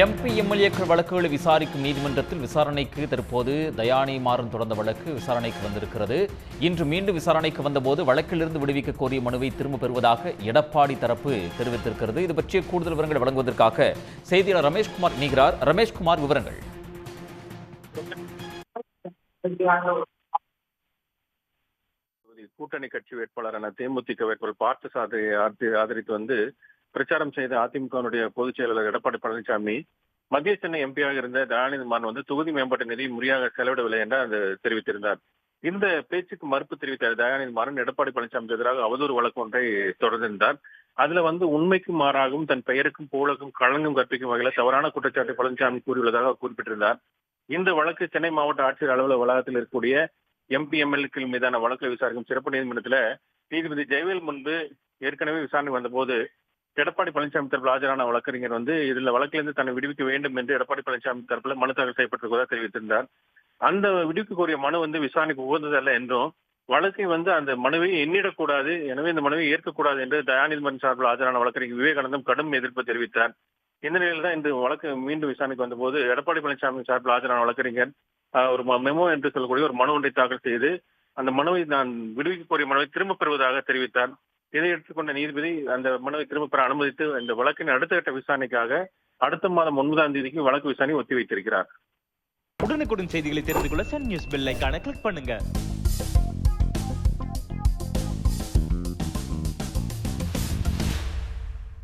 MP எம்எல்ஏக்கள் வழக்குகளை விசாரிக்கும் நீதிமன்றத்தில் விசாரணைக்கு தற்போது தயானி மாறன் தொடர்ந்த வழக்கு விசாரணைக்கு வந்திருக்கிறது. இன்று மீண்டும் விசாரணைக்கு வந்தபோது வழக்கிலிருந்து விடுவிக்க கோரிய மனுவை திரும்ப பெறுவதாக எடப்பாடி தரப்பு தெரிவித்திருக்கிறது. இது பற்றிய கூடுதல் விவரங்களை வழங்குவதற்காக செய்தியாளர் ரமேஷ்குமார் நீகிறார் ரமேஷ்குமார் விவரங்கள். கூட்டணி கட்சி வேட்பாளரான தேமுதிக வேட்பாளர் பார்த்து ஆதரித்து வந்து பிரச்சாரம் செய்த அதிமுக பொதுச் செயலாளர் எடப்பாடி பழனிசாமி மத்திய சென்னை எம்பியாக இருந்த தயாநிதி வந்து தொகுதி மேம்பாட்டு நிதி முறையாக செலவிடவில்லை என்று அந்த தெரிவித்திருந்தார். இந்த பேச்சுக்கு மறுப்பு தெரிவித்த தயாநிதி மாறன் எடப்பாடி பழனிசாமிக்கு எதிராக அவதூறு வழக்கு ஒன்றை தொடர்ந்திருந்தார். அதுல வந்து உண்மைக்கு மாறாகவும் தன் பெயருக்கும் புகழுக்கும் களங்கம் கற்பிக்கும் வகையில் தவறான குற்றச்சாட்டை பழனிசாமி கூறியுள்ளதாக குறிப்பிட்டிருந்தார். இந்த வழக்கு சென்னை மாவட்ட ஆட்சியர் அலுவலக வளாகத்தில் இருக்கக்கூடிய எம்பி எம்எல்ஏக்கள் மீதான வழக்கை விசாரிக்கும் சிறப்பு நீதிமன்றத்தில் நீதிபதி ஜெயவேல் முன்பு ஏற்கனவே விசாரணை வந்தபோது எடப்பாடி பழனிசாமி தரப்பில் ஆஜரான வழக்கறிஞர் வந்து இதுல வழக்கிலிருந்து தன்னை விடுவிக்க வேண்டும் என்று எடப்பாடி பழனிசாமி தரப்பில் மனு தாக்கல் செய்யப்பட்டிருப்பதாக தெரிவித்திருந்தார். அந்த விடுவிக்க கோரிய மனு வந்து விசாரணைக்கு உகந்ததல்ல என்றும் வழக்கை வந்து அந்த மனுவை எண்ணிடக்கூடாது எனவே இந்த மனுவை ஏற்கக்கூடாது என்று தயாநிதிமன் சார்பில் ஆஜரான வழக்கறிஞர் விவேகானந்தம் கடும் எதிர்ப்பு தெரிவித்தார். இந்த நிலையில் தான் இந்த வழக்கு மீண்டும் விசாரணைக்கு வந்தபோது எடப்பாடி பழனிசாமி சார்பில் ஆஜரான வழக்கறிஞர் ஒரு மெமோ என்று சொல்லக்கூடிய ஒரு மனு ஒன்றை தாக்கல் செய்து அந்த மனுவை நான் விடுவிக்க கோரிய மனுவை திரும்ப பெறுவதாக தெரிவித்தார். இதை எடுத்துக்கொண்ட நீதிபதி அந்த மனுவை திரும்ப பெற அனுமதித்து இந்த வழக்கின் அடுத்த கட்ட விசாரணைக்காக அடுத்த மாதம் ஒன்பதாம் தேதிக்கு வழக்கு விசாரணை ஒத்தி வைத்திருக்கிறார். உடனுக்குடன் செய்திகளை தெரிந்து கொள்ள சன் நியூஸ் பெல் ஐக்கான கிளிக் பண்ணுங்க.